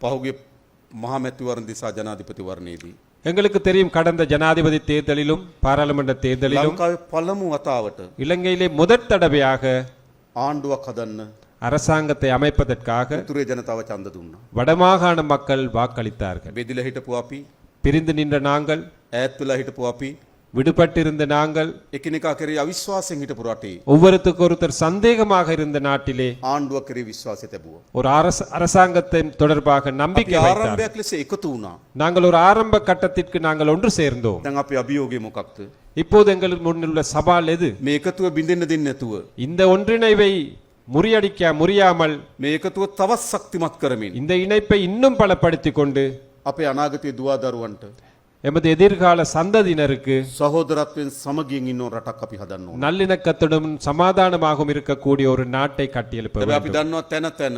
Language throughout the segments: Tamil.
பகுகி மகாமத்துவரின் திசா ஜனாதிபதிவரனேதி எங்களுக்கு தெரியும் கடந்த ஜனாதிபதி தேர்தலிலும் பாராளுமன்ற தேர்தலிலும் பலமும் வத்தாவட்டு இலங்கையிலே முதற் தடவையாக ஆண்டுவ கதன் அரசாங்கத்தை அமைப்பதற்காக துறை ஜனதாவை சார்ந்தது வடமாகாண மக்கள் வாக்களித்தார்கள். வெதில ஹிட்ட புவாப்பி பிரிந்து நின்ற நாங்கள் ஏத்துல ஹிட்ட விடுபட்டிருந்த நாங்கள் එකිනෙකා කරේ අවිශ්වාසයෙන් හිටපු රටේ ஒவ்வொருத்தருக்கு ஒருத்தர் சந்தேகமாக இருந்த நாட்டிலே ආණ්ඩුව කරේ විශ්වාසය තැබුව. ஒரு அரச அரசாங்கத்தை தொடர்பாக අපි நம்பிக்கை வைத்தார் ආරම්භයක් ලෙස එකතු වුණා. நாங்கள் ஒரு ஆரம்ப கட்டத்திற்கு நாங்கள் ஒன்று சேர்ந்தோம் දැන් අපි අභියෝගය මොකක්ද. இப்போது எங்களுக்கு முன்னுள்ள சவால் எது මේ එකතුව බිඳෙන්න්න දෙන්න නැතුව. இந்த ஒன்றிணைவை முறியடிக்க முடியாமல் මේ එකතුව තවත් ශක්තිමත් කරමින්. இந்த இணைப்பை இன்னும் பலப்படுத்திக் கொண்டு අපේ අනාගතය දුවාදරුවන්ට. எமது எதிர்கால சந்ததியினருக்கு සහෝදරත්වයෙන් සමගියෙන් ඉන්න රටක් අපි හදන්න ඕන. நல்லிணக்கத்துடன் சமாதானமாகவும் இருக்கக்கூடிய ஒரு நாட்டை கட்டியெழுப்ப හැබැයි අපි வேண்டும். දන්නවා තැන තැන.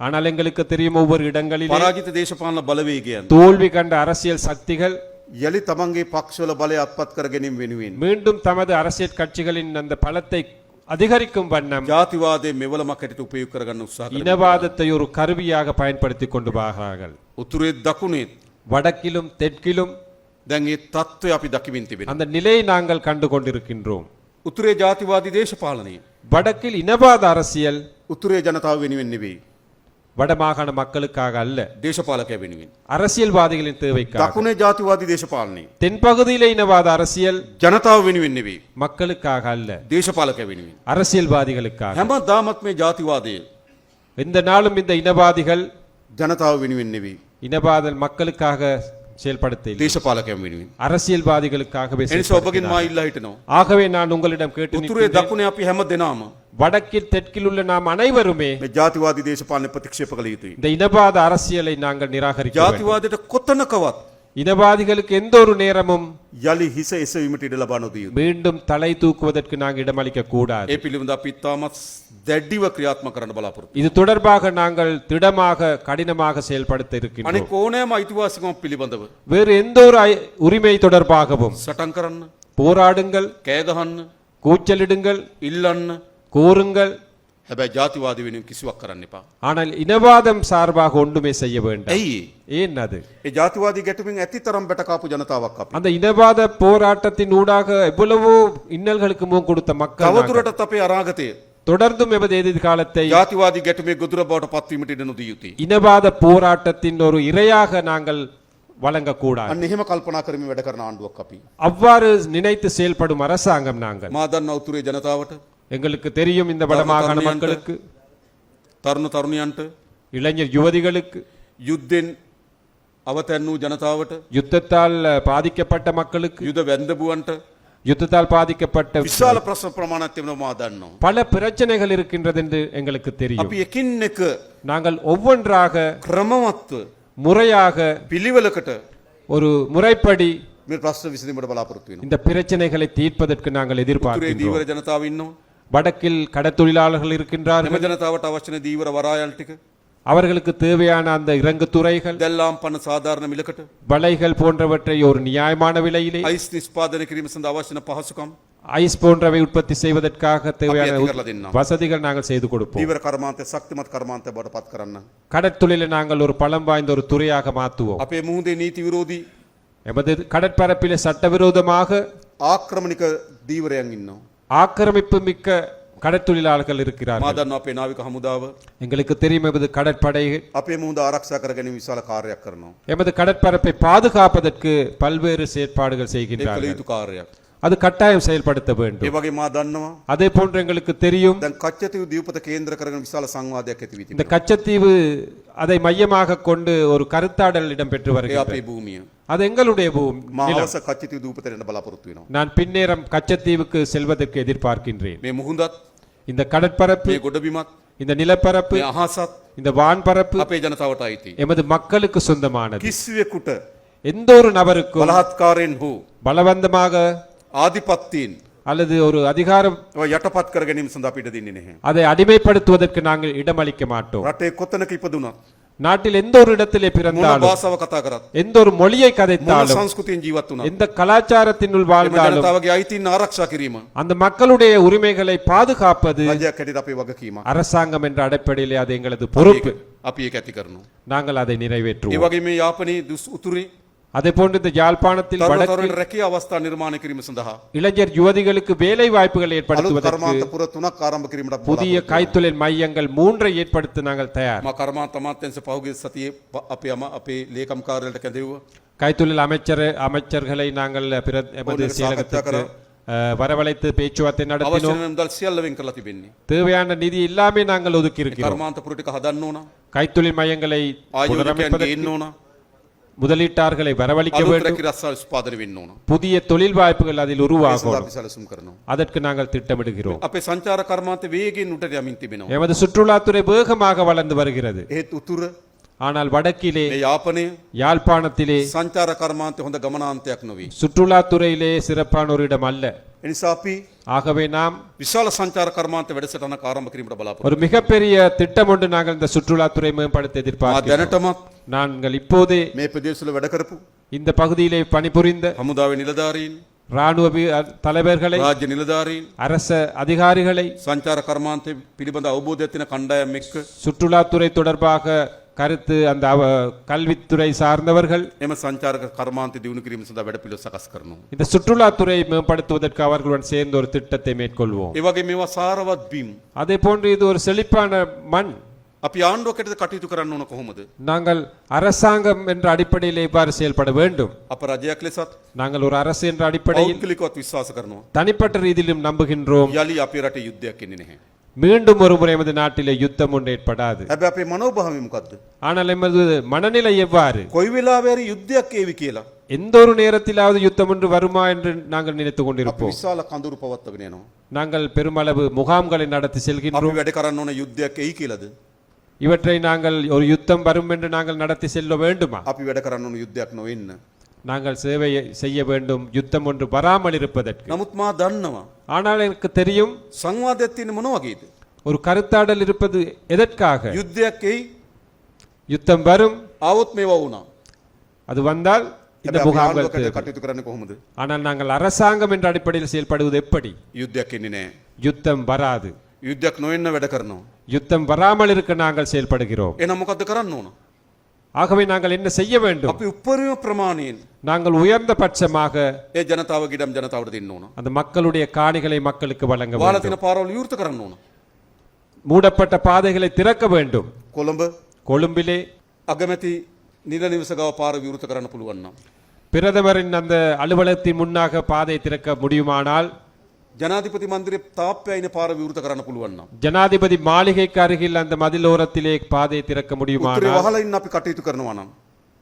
ஆனால் எங்களுக்கு தெரியும் ஒவ்வொரு இடங்களிலும் පරාජිත දේශපාලන බලවේගයන්. தோல்வி கண்ட அரசியல் சக்திகள் යළි තමන්ගේ පක්ෂවල බලය අත්පත් කර ගැනීම වෙනුවෙන්. மீண்டும் தமது அரசியல் கட்சிகளின் அந்த பலத்தை அதிகரிக்கும் வண்ணம் ජාතිවාදය මෙවලමක් ඇයට උපයුක් කරගන්න උත්සාහ කරනවා. இனவாதத்தை ஒரு கருவியாக பயன்படுத்திக் கொண்டு வாகிறார்கள் උතුරේත් දකුණේත් வடக்கிலும் தெற்கிலும் දැන් ඒ තත්ත්වය අපි දකිමින් තිබෙන. அந்த நிலையை நாங்கள் கண்டு கொண்டிருக்கின்றோம் උතුරේ ජාතිවාදී දේශපාලනය. வடக்கில் இனவாத அரசியல் උතුරේ ජනතාව වෙනුවෙන් නෙවෙයි. வடமாகாண மக்களுக்காக அல்ல දේශපාලකය වෙනුවෙන්. அரசியல்வாதிகளின் தேவைக்காக දකුණේ ජාතිවාදී දේශපාලනය. தென்பகுதியில இனவாத அரசியல் ජනතාව වෙනුවෙන් නෙවෙයි. மக்களுக்காக அல்ல දේශපාලකය වෙනුවෙන්. அரசியல்வாதிகளுக்காக හැම දාමත් මේ ජාතිවාදය எந்த நாளும் இந்த இனவாதிகள் ජනතාව වෙනුවෙන් නෙවෙයි. இனவாத மக்களுக்காக செயல்படுத்த இல்லை. දේශපාලකයන් වෙනුවෙන්. அரசியல்வாதிகளுக்காகவே එනිසා ඔබගෙන් செயல்படுகிறார்கள். මා ඉල්ලා හිටනවා. ஆகவே நான் உங்களிடம் கேட்டு උතුරේ நிற்கின்றேன். දකුණේ අපි හැම දෙනාම வடக்கில் தெற்கில் உள்ள நாம் அனைவருமே මේ ජාතිවාදී දේශපාලන ප්‍රතික්ෂේප කළ යුතුයි. இந்த இனவாத அரசியலை நாங்கள் நிராகரிக்க வேண்டும். ජාතිවාදයට කොතනකවත් இனவாதிகளுக்கு எந்த ஒரு நேரமும் යළි හිස එසවීමට ඉඩ ලබා නොදිය යුතුයි. மீண்டும் தலை தூக்குவதற்கு நாங்கள் இடமளிக்க கூடாது ඒ පිළිබඳ අපි ඉතාමත් දැඩ්ඩිව ක්‍රියාත්ම කරන්න බලාපොරොත්තු. இது தொடர்பாக நாங்கள் திடமாக கடினமாக செயல்படுத்த இருக்கின்றோம் අනික ඕනෑම අයිතිවාසිකමක් පිළිබඳව வேறு எந்த ஒரு ஐ- உரிமை தொடர்பாகவும் සටන් කරන්න, போராடுங்கள் කෑගහන්න, கூச்சலிடுங்கள் ඉල්ලන්න கூறுங்கள் හැබැයි ජාතිවාදී වෙනුවෙන් කිසිවක් කරන්න එපා. ஆனால் இனவாதம் சார்பாக ஒன்றுமே செய்ய வேண்டாம் ඇයි ඒ? ஏன் அது ඒ ජාතිවාදී ගැටුමින් ඇති තරම් බැටකාපු ජනතාවක් අපි. அந்த இனவாத போராட்டத்தின் ஊடாக எவ்வளவோ இன்னல்களுக்கு முகம் கொடுத்த மக்கள் நாங்கள். තවදුරටත් අපේ අනාගතය தொடர்ந்தும் எமது எதிர்காலத்தை ජාතිවාදී ගැටුමේ ගොදුර බවට පත්වීමට ඉඩ නොදිය යුතුයි. இனவாத போராட்டத்தின் ஒரு இரையாக நாங்கள் வழங்கக்கூடாது අන්න එහෙම කල්පනා කරමින් වැඩ කරන ආණ්ඩුවක් අපි. அவ்வாறு நினைத்து செயல்படும் அரசாங்கம் நாங்கள் මා දන්න උතුරේ ජනතාවට எங்களுக்கு தெரியும் இந்த வடமாகாண தருண மக்களுக்கு තරුණ තරුණයන්ට இளைஞர் யுவதிகளுக்கு යුද්ධෙන් අවතැන් වූ ජනතාවට யுத்தத்தால் பாதிக்கப்பட்ட மக்களுக்கு යුද වැන්දබුවන්ට யுத்தத்தால் பாதிக்கப்பட்ட විශාල ප්‍රශ්න ප්‍රමාණයක් තිබෙනවා මා දන්නවා. பல பிரச்சனைகள் இருக்கின்றது என்று எங்களுக்கு தெரியும் අපි එකින් එක நாங்கள் ஒவ்வொன்றாக ක්‍රමවත්ව முறையாக පිළිවෙලකට ஒரு முறைப்படி මේ ප්‍රශ්න විසඳීමට බලාපොරොත්තු වෙනවා. இந்த பிரச்சனைகளை தீர்ப்பதற்கு நாங்கள் උතුරේ எதிர்பார்க்கின்றோம் දීවර ජනතාව ඉන්නවා. வடக்கில் கடத்தொழிலாளர்கள் එම இருக்கின்றார்கள் ජනතාවට අවශ්‍යන දීවර වරායල් ටික அவர்களுக்கு தேவையான அந்த இறங்கு துறைகள் දැල්ලාම් පන්න සාධාරණ මිලකට வலைகள் போன்றவற்றை ஒரு நியாயமான விலையிலே අයිස් නිස්පාදන කිරීම සඳහා අවශ්‍යන පහසුකම් ஐஸ் போன்றவை உற்பத்தி செய்வதற்காக தேவையான අපි ඇති කරලා දෙන්නම්. வசதிகள் நாங்கள் செய்து கொடுப்போம் දීවර කර්මාන්තය ශක්තිමත් කර්මාන්තය බවට පත් කරන්න. கடற்தொழிலை நாங்கள் ஒரு பலம் வாய்ந்த ஒரு துறையாக மாற்றுவோம் අපේ මුහුදේ නීති විරෝධී எமது கடற்பரப்பிலே சட்டவிரோதமாக ආක්‍රමණික දීවරයන් ඉන්නවා. ஆக்கிரமிப்பு மிக்க கடற்தொழிலாளர்கள் මා இருக்கிறார்கள் දන්නවා අපේ නාවික හමුදාව எங்களுக்கு தெரியும் எமது கடற்படை අපේ මුහුද ආරක්ෂා කර ගැනීම විශාල කාර්යයක් කරනවා. எமது கடற்பரப்பை பாதுகாப்பதற்கு பல்வேறு செயற்பாடுகள் ඒ කළ செய்கின்றார்கள் යුතු කාර්යයක්. அது கட்டாயம் செயல்படுத்த ඒ வேண்டும் වගේ මා දන්නවා அதே போன்று எங்களுக்கு தெரியும் දැන් කච්චතිව දීපත කේන්ද්‍ර කරගෙන විශාල සංවාදයක් ඇති වී இந்த තිබෙනවා. கச்சத்தீவு அதை மையமாக கொண்டு ஒரு கருத்தாடல் இடம்பெற்று ඒ வருகிறது අපේ භූමිය. அது எங்களுடைய பூமி මා நிலம். අවස කච්චතිව දූපතට එන්න බලාපොරොත්තු වෙනවා. நான் பின்னேரம் கச்சத்தீவுக்கு செல்வதற்கு எதிர்பார்க்கின்றேன் මේ මුහුදත් இந்த கடற்பரப்பு මේ ගොඩබිමත් இந்த நிலப்பரப்பு මේ අහසත් இந்த வான்பரப்பு අපේ ජනතාවට අයිති. எமது மக்களுக்கு சொந்தமானது කිසිවෙකුට எந்த ஒரு நபருக்கும் බලහත්කාරයෙන් හෝ பலவந்தமாக ආධිපත්තයෙන් அல்லது ஒரு அதிகாரம் ඔය යටපත් කර ගැනීම සඳහා අපිට දෙන්නේ නැහැ. அதை அடிமைப்படுத்துவதற்கு நாங்கள் இடமளிக்க மாட்டோம் රටේ කොතනක ඉපදුනත් நாட்டில் எந்த ஒரு இடத்திலே මොන பிறந்தாலும் භාෂාව කතා කරත් எந்த ஒரு மொழியை මොන கதைத்தாலும் සංස්කෘතියෙන් ජීවත් වුණත් எந்த கலாச்சாரத்தினுள் එම வாழ்ந்தாலும் ජනතාවගේ අයිතීන් ආරක්ෂා කිරීම அந்த மக்களுடைய உரிமைகளை பாதுகாப்பது රජයක් හැටියට අපේ වගකීමක්. அரசாங்கம் என்ற அடிப்படையிலே அது எங்களது பொறுப்பு අපි ඒක ඇති කරනවා. நாங்கள் அதை ඒ நிறைவேற்றுவோம் වගේ මේ යාපනයේ දුස් උතුරේ அதே போன்று இந்த யாழ்ப்பாணத்தில் வடக்கு තරුණ රැකිය අවස්ථා නිර්මාණය කිරීම සඳහා இளைஞர் யுவதிகளுக்கு வேலை வாய்ப்புகளை අලුත් ஏற்படுத்துவதற்கு කර්මාන්ත පුර තුනක් ආරම්භ කිරීමට අපි புதிய බලාපොරොත්තු கைத்தொழில் மையங்கள் மூன்றை ஏற்படுத்த நாங்கள் தயார் මා කර්මාන්ත අමාත්‍යංශ පහුගිය සතියේ ප- අපේ අම අපේ ලේකම් කාර්යාලයට කැඳෙව්වා. கைத்தொழில் அமைச்சர் அமைச்சர்களை நாங்கள் பிற எமது ஒன்று செயலகத்துக்கு சாகத்தியா அஹ், வரவழைத்து பேச்சுவார்த்தை අවශ්‍ය நடத்தினோம் වෙන මුදල් සියල්ල වෙන් කරලා තිබෙන්නේ. தேவையான நிதி எல்லாமே நாங்கள் ஒதுக்கி இருக்கிறோம் කර්මාන්ත පුර ටික හදන්න ඕන. கைத்தொழில் மையங்களை ආයෝජකයන් புனரமைப்பதற்கு ගේන්න ඕන. முதலீட்டாளர்களை வரவழைக்க අලුත් வேண்டும் රැකී රස්සාව ස්පාදනය වෙන්න ඕන. புதிய தொழில் வாய்ப்புகள் அதில் ඒ உருவாகும் සඳහා අපි සැලසුම් කරනවා. அதற்கு நாங்கள் திட்டமிடுகிறோம் අපේ සංචාර කර්මාන්ත වේගෙන් උඩට යමින් තිබෙනවා. எமது சுற்றுலாத்துறை வேகமாக வளர்ந்து வருகிறது ඒත් උතුර ஆனால் வடக்கிலே මේ යාපනය யாழ்ப்பாணத்திலே සංචාර කර්මාන්තය හොඳ ගමනාන්තයක් නොවේ. சுற்றுலாத்துறையிலே சிறப்பான ஒரு இடம் அல்ல எனிசாப்பி ஆகவே நாம் விசால சஞ்சார கர்மாந்த வெடிசட்ட நாங்கள் ஆரம்பிக்கிறோம் பலாபுரம் ஒரு மிகப்பெரிய திட்டம் ஒன்று நாங்கள் இந்த சுற்றுலாத்துறை மேம்படுத்த எதிர்பார்க்கிறோம். நாங்கள் இப்போதே மே பிரதேசத்தில் இந்த பகுதியிலே பணிபுரிந்த சமுதாய நிலதாரியின் ராணுவ தலைவர்களை ராஜ்ய நிலதாரின் அரச அதிகாரிகளை சஞ்சார கர்மாந்தை பிலிபந்த அவபோதத்தின கண்டாயம் மிக்க சுற்றுலாத்துறை தொடர்பாக கருத்து அந்த அவ- கல்வித்துறை சார்ந்தவர்கள் එම සංචාරක කර්මාන්තය දියුණු කිරීම සඳහා වැඩපිළිවෙළ සකස් කරනවා. இந்த சுற்றுலாத்துறையை மேம்படுத்துவதற்கு அவர்களுடன் சேர்ந்து ஒரு திட்டத்தை மேற்கொள்வோம் ඒ වගේ මේවා සාරවත් බිම්. அதே போன்று இது ஒரு செழிப்பான மண் අපි ආණ්ඩුවකට කටයුතු කරන්න ඕන කොහොමද? நாங்கள் அரசாங்கம் என்ற அடிப்படையில் இவ்வாறு செயல்பட வேண்டும் අප රජයක් ලෙසත් நாங்கள் ஒரு அரசு என்ற அடிப்படையில் පෞද්ගලිකවත් විශ්වාස කරනවා. தனிப்பட்ட ரீதியிலும் நம்புகின்றோம் යළි අපේ රටේ යුද්ධයක් එන්නේ නැහැ. மீண்டும் ஒரு முறை எமது நாட்டிலே யுத்தம் ஒன்று ஏற்படாது හැබැයි අපේ මනෝභාවය මොකද්ද? ஆனால் எமது மனநிலை எவ்வாறு කොයි වෙලාවෙ හරි යුද්ධයක් ඒවි කියලා. எந்த ஒரு நேரத்திலாவது யுத்தம் ஒன்று வருமா என்று நாங்கள் நினைத்துக் අපි கொண்டிருப்போம் විශාල කඳුරු පවත්වගෙන යනවා. நாங்கள் பெருமளவு முகாம்களை நடத்தி අපි செல்கின்றோம் වැඩ කරන්න ඕන යුද්ධයක් එයි කියලාද? இவற்றை நாங்கள் ஒரு யுத்தம் வரும் என்று நாங்கள் நடத்தி செல்ல வேண்டுமா අපි වැඩ කරන්න ඕන යුද්ධයක් නොවෙන්න. நாங்கள் சேவை செய்ய வேண்டும் யுத்தம் ஒன்று வராமல் இருப்பதற்கு නමුත් මා දන්නවා ஆனால் எனக்கு தெரியும் සංවාදයක් තියෙන මොන වගේද? ஒரு கருத்தாடல் இருப்பது எதற்காக යුද්ධයක් එයි யுத்தம் வரும் ආවොත් මේවා වුණා. அது வந்தால் இந்த හැබැයි අපි முகாம்கள் ආණ්ඩුවකට தேவை. කටයුතු කරන්නේ කොහොමද? ஆனால் நாங்கள் அரசாங்கம் என்ற அடிப்படையில் செயல்படுவது எப்படி යුද්ධයක් එන්නේ නැහැ. யுத்தம் வராது යුද්ධයක් නොවෙන්න වැඩ කරනවා. யுத்தம் வராமல் இருக்க நாங்கள் செயல்படுகிறோம் එහෙනම් මොකද්ද කරන්න ඕන? ஆகவே நாங்கள் என்ன செய்ய வேண்டும் අපි උපරිම ප්‍රමාණයෙන් நாங்கள் உயர்ந்த பட்சமாக ඒ ජනතාව ගිඩම් ජනතාවට දෙන්න ඕන. அந்த மக்களுடைய காணிகளை மக்களுக்கு வழங்க වාලා வேண்டும் තියෙන පාරවල් විවෘත කරන්න ඕන. மூடப்பட்ட பாதைகளை திறக்க வேண்டும் කොළඹ கொழும்பிலே අගමැති නිල නිවස ගාව පාර විවෘත කරන්න පුළුවන් නම්. பிரதமரின் அந்த அலுவலகத்தின் முன்னாக பாதை திறக்க முடியுமானால் ජනාධිපති මන්දිරේ තාප්පයයින පාර විවෘත කරන්න පුළුවන් නම්. ஜனாதிபதி மாளிகைக்கு அருகில் அந்த மதிலோரத்திலே பாதை திறக்க උත්තරේ முடியுமானால் වහලා ඉන්න අපි කටයුතු කරනවා නම්.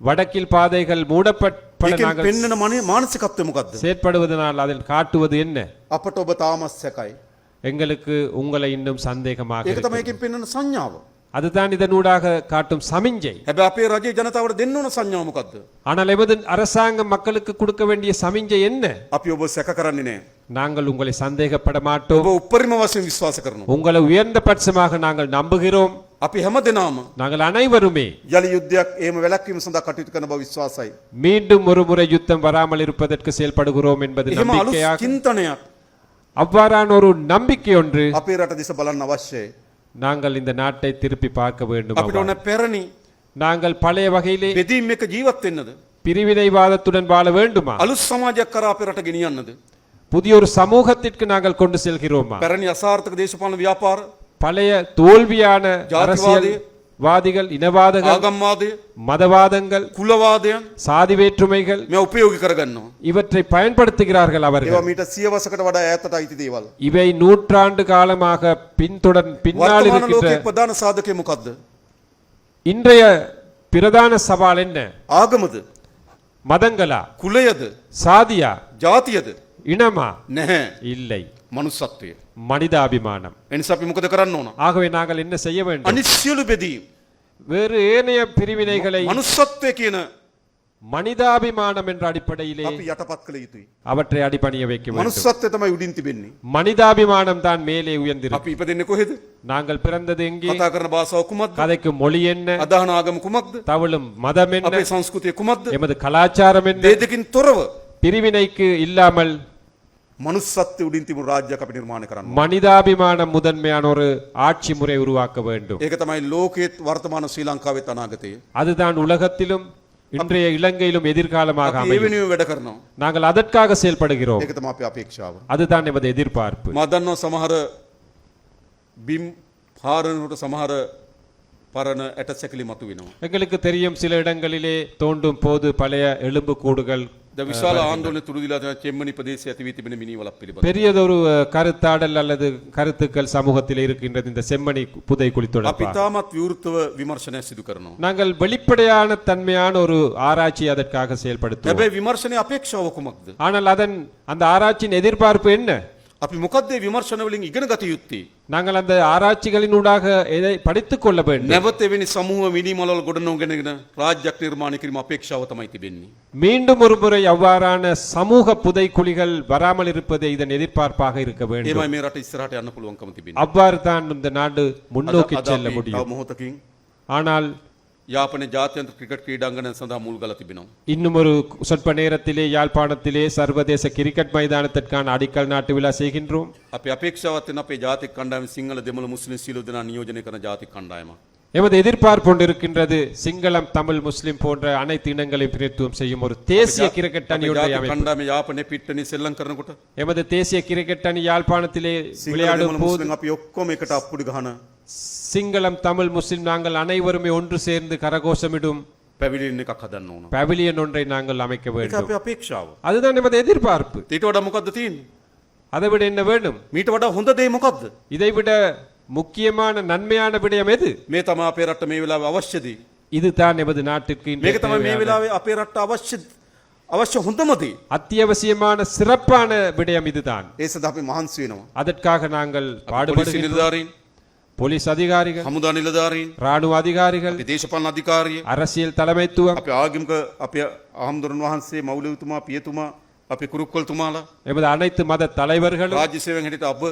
வடக்கில் பாதைகள் மூடப்பட ඒකෙන් நாங்கள் පෙන්වන මනේ මානසිකත්වය මොකද්ද? செயற்படுவதனால் அதில் காட்டுவது என்ன අපට ඔබ තාමත් සැකයි. எங்களுக்கு உங்களை இன்னும் சந்தேகமாக ඒක இருக்கிறது. තමයි ඒකෙන් පෙන්වන සංඥාව. அதுதான் இதனூடாக காட்டும் சமிஞ்சை හැබැයි අපේ රජයේ ජනතාවට දෙන්න ඕන සංඥාව මොකද්ද? ஆனால் எமது அரசாங்கம் மக்களுக்கு கொடுக்க வேண்டிய சமிஞ்சை என்ன අපි ඔබ සැක කරන්නේ නැහැ. நாங்கள் உங்களை சந்தேகப்பட மாட்டோம் ඔබ උපරිම වශයෙන් විශ්වාස කරනවා. உங்களை உயர்ந்த பட்சமாக நாங்கள் நம்புகிறோம் අපි හැම දෙනාම நாங்கள் அனைவருமே යලි යුද්ධයක් එහෙම වැළැක්වීම සඳහා කටයුතු කරන බව විශ්වාසයි. மீண்டும் ஒரு முறை யுத்தம் வராமல் இருப்பதற்கு செயல்படுகிறோம் என்பது එහෙම අලුත් நம்பிக்கையாக චින්තනයක් அவ்வாறான ஒரு நம்பிக்கை ஒன்று අපේ රට දිස බලන්න අවශ්‍යයි. நாங்கள் இந்த நாட்டை திருப்பி பார்க்க வேண்டும் අපිට அவ்வாறு. ඕන පැරණි நாங்கள் பழைய வகையிலே බෙදීම් එක ජීවත් වෙන්නද? பிரிவினைவாதத்துடன் வாழ வேண்டுமா අලුත් සමාජයක් කරා අපේ රට ගෙනියන්නද? புதிய ஒரு சமூகத்திற்கு நாங்கள் கொண்டு செல்கிறோமா පැරණි අසාර්ථක දේශපාලන ව්‍යාපාර, பழைய தோல்வியான ஜாதிவாதி, அரசியல்வாதிகள் இனவாதங்கள் ආගම්වාදය, மதவாதங்கள் කුලවාදයන් சாதி வேற்றுமைகள் මේ උපයෝගී කරගන්නවා. இவற்றை பயன்படுத்துகிறார்கள் ඒවා அவர்கள் මීට සියවසකට වඩා ඈතට අයිති දේවල්. இவை நூற்றாண்டு காலமாக பின்தொடர் பின்னால் වර්තමාන இருக்கின்ற ලෝකයේ ප්‍රධාන සාධකය මොකද්ද? இன்றைய பிரதான சவால் என்ன ආගමද? மதங்களா කුලයද? சாதியா ජාතියද? இனமா නැහැ. இல்லை මනුස්සත්වය. மனிதாபிமானம் එනිසා අපි මොකද කරන්න ඕන? ஆகவே நாங்கள் என்ன செய்ய வேண்டும் අනිත් සියලු බෙදීම් வேறு ஏனைய பிரிவினைகளை මනුස්සත්වය කියන மனிதாபிமானம் என்ற அடிப்படையிலே අපි යටපත් කළ යුතුයි. அவற்றை அடிபணிய வைக்க வேண்டும் මනුස්සත්වය තමයි උඩින් තිබෙන්නේ. மனிதாபிமானம் தான் மேலே உயர்ந்திருக்கும் අපි ඉපදෙන්නේ කොහෙද? நாங்கள் பிறந்தது எங்கே කතා කරන භාෂාව කුමක්ද? கதைக்கும் மொழி என்ன අදහන ආගම කුමක්ද? தவழும் மதம் என்ன අපේ සංස්කෘතිය කුමක්ද? எமது கலாச்சாரம் என்ன මේ දෙකින් තොරව பிரிவினைக்கு இல்லாமல் மனுஷத்து உடிந்திமும் ராஜ்ய கபி நிர்மாணம் கரணும் மனிதாபிமான முதன்மையான ஒரு ஆட்சி முறை உருவாக்க வேண்டும். ஏகத்தமாய் லோகேத் வர்த்தமான ஸ்ரீலங்காவை தனாகத்தே அதுதான் உலகத்திலும் இன்றைய இலங்கையிலும் எதிர்காலமாக நாங்கள் அதற்காக செயல்படுகிறோம். அதுதான் எமது எதிர்பார்ப்பு. மதன்னோ சமஹர பிம் ஹாரனோட சமஹர பரன எட்டச்சக்கிலி மத்துவினோம் எங்களுக்கு தெரியும் சில இடங்களிலே தோண்டும் போது பழைய எலும்பு கூடுகள் ද විශාල ආන්දෝලන තුරුදිලා තියෙන චෙම්මනි ප්‍රදේශයේ ඇති වී තිබෙන මිනිවලක් පිළිබඳ. பெரியதொரு அஹ், கருத்தாடல் அல்லது கருத்துக்கள் சமூகத்தில் இருக்கின்றது இந்த செம்மணி புதை குழி අපි தொடர்பாக තාමත් විවෘතව විමර්ශනය සිදු කරනවා. நாங்கள் வெளிப்படையான தன்மையான ஒரு ஆராய்ச்சி அதற்காக செயல்படுத்துவோம் හැබැයි විමර්ශනය අපේක්ෂාව කුමක්ද? ஆனால் அதன் அந்த ஆராய்ச்சியின் எதிர்பார்ப்பு என்ன අපි මොකක්ද මේ විමර්ශන වලින් ඉගෙන ගත යුත්තේ? நாங்கள் அந்த ஆராய்ச்சிகளினூடாக எதை படித்துக் கொள்ள வேண்டும். නැවත சமூக සමූහ මිනිමලවල ගොඩනොගෙන රාජ්‍යයක් නිර්මාණය කිරීම අපේක්ෂාව மீண்டும் ஒரு முறை அவ்வாறான சமூக புதை புதைக்குழிகள் வராமல் இருப்பதே இதன் எதிர்பார்ப்பாக இருக்க வேண்டும். ඒමයි මේ රට அவ்வாறு தான் இந்த நாடு முன்னோக்கி செல்ல முடியும். ஆனால் யாப்பனை ஜாத்தியந்த கிரிக்கெட் கிரீடாங்கன சந்தா மூழ்கல திபினோம் இன்னும் ஒரு சொற்ப நேரத்திலே யாழ்ப்பாணத்திலே சர்வதேச கிரிக்கெட் மைதானத்திற்கான அடிக்கல் நாட்டு விழா செய்கின்றோம். அப்படி அபேட்சாவத்தின் அப்படி ஜாதி கண்டாயம் சிங்கள தமிழ் முஸ்லிம் சீலு தின நியோஜனைக்கான ஜாதி கண்டாயமா? எமது எதிர்பார்ப்பு ஒன்று இருக்கின்றது சிங்களம் தமிழ் முஸ்லிம் போன்ற அனைத்து இனங்களையும் பிரதித்துவம் செய்யும் ஒரு தேசிய கிரிக்கெட் அணியுடைய எமது தேசிய கிரிக்கெட் அணி யாழ்ப்பாணத்திலே விளையாடும் போது சிங்களம் தமிழ் முஸ்லிம் நாங்கள் அனைவருமே ஒன்று சேர்ந்து கரகோஷமிடும் පැවිලින් එකක් හදන්න ඕන. பவிலியன் ஒன்றை நாங்கள் அமைக்க ඒක வேண்டும் අපේ අපේක්ෂාව. அதுதான் எமது எதிர்பார்ப்பு ඊට වඩා මොකද්ද තියෙන්නේ? அதை விட என்ன வேண்டும் මීට වඩා හොඳ දේ මොකද්ද? இதை விட முக்கியமான நன்மையான விடயம் எது මේ තමයි අපේ රට මේ වෙලාවේ අවශ්‍ය දේ. இதுதான் எமது நாட்டுக்கு இன்றைய මේක තමයි මේ தேவையான වෙලාවේ අපේ රට අවශ්‍ය අවශ්‍ය හොඳම දේ. அத்தியாவசியமான சிறப்பான விடயம் இதுதான் ඒ සඳහා අපි මහන්සි වෙනවා. அதற்காக நாங்கள் පොලිසි பாடுபடுகிறோம் නිලධාරීන්, போலீஸ் அதிகாரிகள் හමුදා නිලධාරීන්, ராணுவ அதிகாரிகள் අපේ දේශපාලන අධිකාරිය, அரசியல் தலைமைத்துவம் අපේ ආගමික අපේ ආහම්දුරන් වහන්සේ මෞලවිතුමා, පියතුමා, අපේ කුරුක්කල්තුමාලා, எமது அனைத்து மத தலைவர்களும் රාජ්‍ය සේවයෙන් හිටියට අප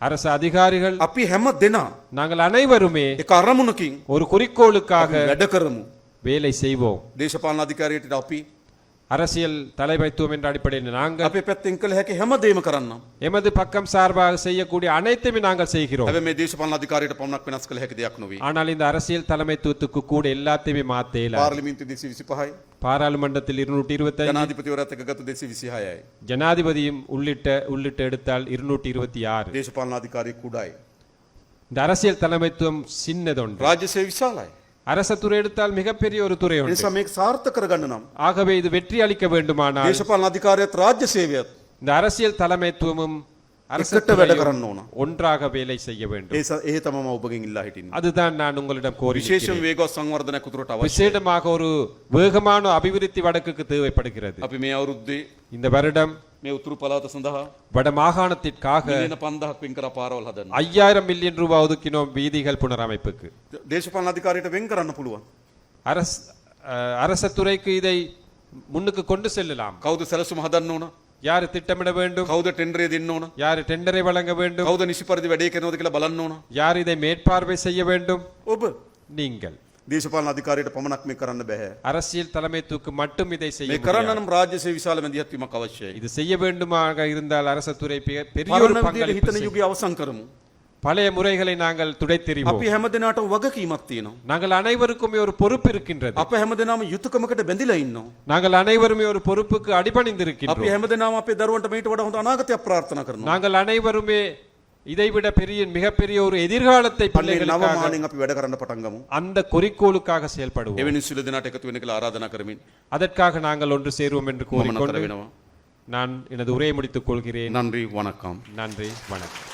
அரசு அதிகாரிகள் අපි හැම දෙනා நாங்கள் அனைவருமே එක අරමුණකින් ஒரு குறிக்கோளுக்காக අපි වැඩ කරමු. வேலை செய்வோம் දේශපාලන අධිකාරියට අපි அரசியல் தலைமைத்துவம் என்ற அடிப்படையில் நாங்கள் අපේ පැත්තෙන් කළ හැකි හැම දේම කරන්නම්. எமது பக்கம் சார்பாக செய்யக்கூடிய அனைத்துமே நாங்கள் செய்கிறோம் හැබැයි මේ දේශපාලන අධිකාරියට පමණක් වෙනස් කළ හැකි දෙයක් නොවේ. ஆனால் இந்த அரசியல் தலைமைத்துவத்துக்கு கூட எல்லாத்தையுமே மாத்த இயலாது පාර්ලිමේන්තු 225යි, பாராளுமன்றத்தில் இருநூற்றி இருபத்தி ජනාධිපතිවරයාත් එක්ක ගත්ත 226යි. ஜனாதிபதியும் உள்ளிட்ட உள்ளிட்ட எடுத்தால் இருநூற்றி இருபத்தி ஆறு දේශපාලන අධිකාරිය කුඩායි. இந்த அரசியல் தலைமைத்துவம் சின்னதொன்று රාජ්‍ය සේවය විශාලයි. அரச துறை எடுத்தால் மிகப்பெரிய ஒரு துறை ඒ ஒன்று නිසා මේක සාර්ථක කරගන්න නම් ஆகவே இது வெற்றி அளிக்க வேண்டுமானால் දේශපාලන අධිකාරියත් රාජ්‍ය සේවයත් இந்த அரசியல் தலைமைத்துவமும் அரச එකට වැඩ துறையும் කරන්න ඕන. ஒன்றாக வேலை செய்ய வேண்டும் ඒ ස- ඒ තමයි මම ඔබගෙන් ඉල්ලා හිටින්නේ. அதுதான் நான் உங்களிடம் கோரி විශේෂයෙන් වේගවත් සංවර්ධනයක් උතුරට අවශ්‍යයි. விசேடமாக ஒரு வேகமான அபிவிருத்தி வடக்குக்கு தேவைப்படுகிறது අපි මේ අවුරුද්දේ இந்த வருடம் මේ උතුරු පළාත සඳහා வட மாகாணத்திற்காக මිලියන 5000ක් වෙන් කරා පාරවල් හදන්න. ஐயாயிரம் மில்லியன் ரூபாய் ஒதுக்கினோம் வீதிகள் புனரமைப்புக்கு දේශපාලන අධිකාරියට වෙන් කරන්න පුළුවන්. அரச அஹ், அரச துறைக்கு இதை முன்னுக்கு கொண்டு செல்லலாம் කවුද සැලසුම හදන්න ඕන? யாரு திட்டமிட வேண்டும் කවුද ටෙන්ඩරේ දෙන්න ඕන? யாரு டெண்டரை வழங்க வேண்டும் කවුද නිසි පරිදි වැඩේ කරනවද කියලා බලන්න ඕන? யார் இதை மேற்பார்வை செய்ய வேண்டும் ඔබ நீங்கள் දේශපාලන අධිකාරියට පමණක් මේ කරන්න බෑ. அரசியல் தலைமைத்துவக்கு மட்டும் இதை செய்ய මේ කරන්න முடியாது. නම් රාජ්‍ය සේවය විශාල මැදිහත් වීමක් අවශ්‍යයි. இது செய்ய வேண்டுமாக இருந்தால் அரச துறை பெ- பெரிய ஒரு පරණ විදියට பங்களிப்பு හිතන செய்யும். යුගය අවසන් කරමු. பழைய முறைகளை நாங்கள் துடைத்தெறிவோம் අපි හැමදෙනාටම වගකීමක් තියෙනවා. நாங்கள் அனைவருக்குமே ஒரு பொறுப்பு இருக்கின்றது අප හැමදෙනාම යුතුයකමකට බැඳිලා ඉන්නවා. நாங்கள் அனைவருமே ஒரு பொறுப்புக்கு අපි அடிபணிந்திருக்கின்றோம் හැමදෙනාම අපේ දරුවන්ට මේට වඩා හොඳ අනාගතයක් ප්‍රාර්ථනා කරනවා. நாங்கள் அனைவருமே இதைவிட பெரிய மிகப்பெரிய ஒரு எதிர்காலத்தை பட்டங்கமும் அந்த குறிக்கோளுக்காக செயல்படுவோம். එවැනි සිල දෙනාට එකතු වෙන அதற்காக நாங்கள் ஒன்று சேருவோம் என்று கூறிக்கொண்டு நான் எனது உரையை முடித்துக் கொள்கிறேன். நன்றி வணக்கம். நன்றி வணக்கம்.